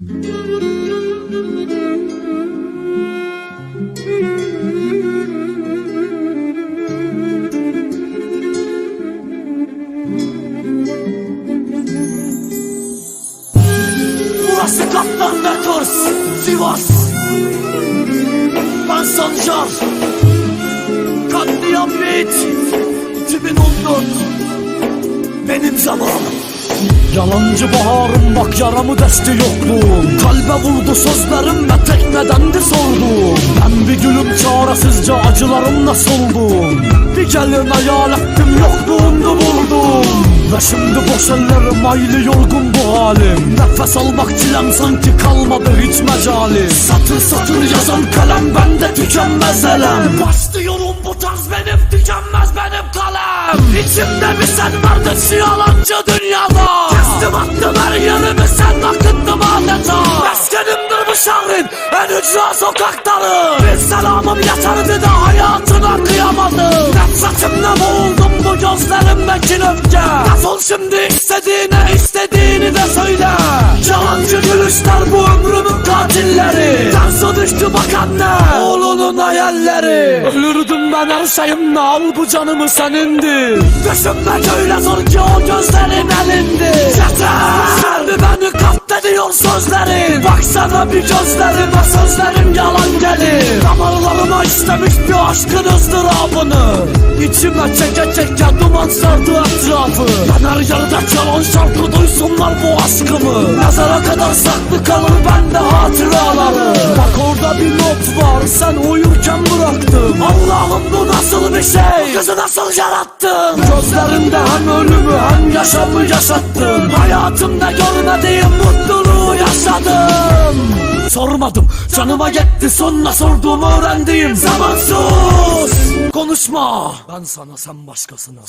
Burası Kaptan Records, Sivas. Ben Sancar. Katliam Beat. 2014. Benim zamanım. Yalancı baharım bak yaramı desti yokluğum Kalbe vurdu sözlerim ve teknedendi sordum. Ben bir gülüm çaresizce acılarımla soldum. Bir gelin hayal ettim yokluğunu Ve şimdi boş ellerim aylı yorgun bu halim. Nefes almak çilem sanki kalmadı hiç mecalim. Satır satır yazan kalem bende tükenmez elem. Başlıyorum bu tarz benim tükenmez benim kalem. İçimde bir sen vardın şu yalancı dünyada. Kestim attım her yerimi sen akıttım adeta. Meskenimdir bu şehrin en ücra sokakları. Bir selamım yeterdi de hayatına kıyamadım. Nefretimle boğuldum bu gözlerimdeki öfke Defol şimdi istediğine istediğini de söyle. Yalancı gülüşler bu ömrümün katilleri. Dansa düştü bak anne Oğlunun hayalleri. Ölürdüm ben her şeyimle al bu canımı senindi Düşünmek öyle zor ki o gözlerin elindi Yeter katlediyor sözlerin Baksana bir gözlerime sözlerim yalan gelir. Damarlarıma işlemiş bir aşkın ızdırabını. İçime çeke çeke duman sardı etrafı. Ben her yerde yalan şarkı duysunlar bu aşkımı. Mezara kadar saklı kalır bende hatıraları. Bak orada bir not var sen uyurken bıraktım Allah'ım bu nasıl bir şey? Kızı nasıl yarattın? Gözlerinde hem ölümü hem yaşamı yaşattın. Hayatımda görmediğim mutluluğu yaşadım Sormadım canıma yetti sonra sorduğumu öğrendiğim Zamansız. Konuşma. Ben sana sen başkasına